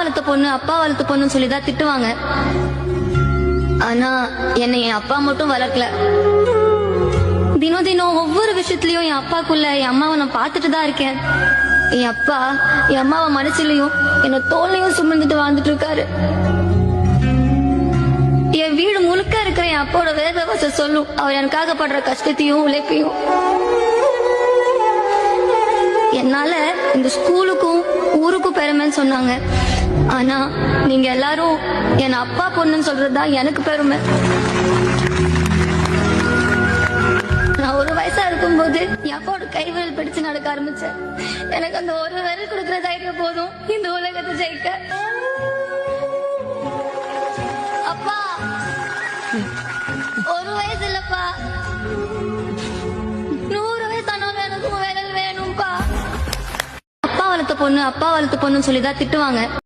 வளர்த்த பொண்ணு அப்பா வளர்த்த பொண்ணுன்னு சொல்லி தான் திட்டுவாங்க. ஆனா என்னை என் அப்பா மட்டும் வளர்க்கல. தினம் தினம் ஒவ்வொரு விஷயத்துலயும் என் அப்பாக்குள்ள என் அம்மாவை நான் பார்த்துட்டு தான் இருக்கேன். என் அப்பா என் அம்மாவை மனசுலயும் என்ன தோல்லையும் சுமந்துட்டு வாழ்ந்துட்டு இருக்காரு என் வீடு முழுக்க இருக்கிற என் அப்பாவோட வேதவச சொல்லும். அவர் எனக்காக படுற கஷ்டத்தையும் உழைப்பையும். என்னால இந்த ஸ்கூலுக்கும் பெருமைன்னு சொன்னாங்க. ஆனா நீங்க எல்லாரும் என் அப்பா பொண்ணுன்னு சொல்றதுதான் எனக்கு பெருமை. நான் ஒரு வயசா இருக்கும்போது என் அப்பாவோட கைவிரல் பிடிச்சு நடக்க ஆரம்பிச்சேன். எனக்கு அந்த ஒரு விரல் கொடுக்கற தைரியம் போதும். இந்த உலகத்தை ஜெயிக்க. அப்பா ஒரு வயசு இல்லப்பா. வளர்த்த பொண்ணு அப்பா வளர்த்த பொண்ணுன்னு சொல்லி தான் திட்டுவாங்க.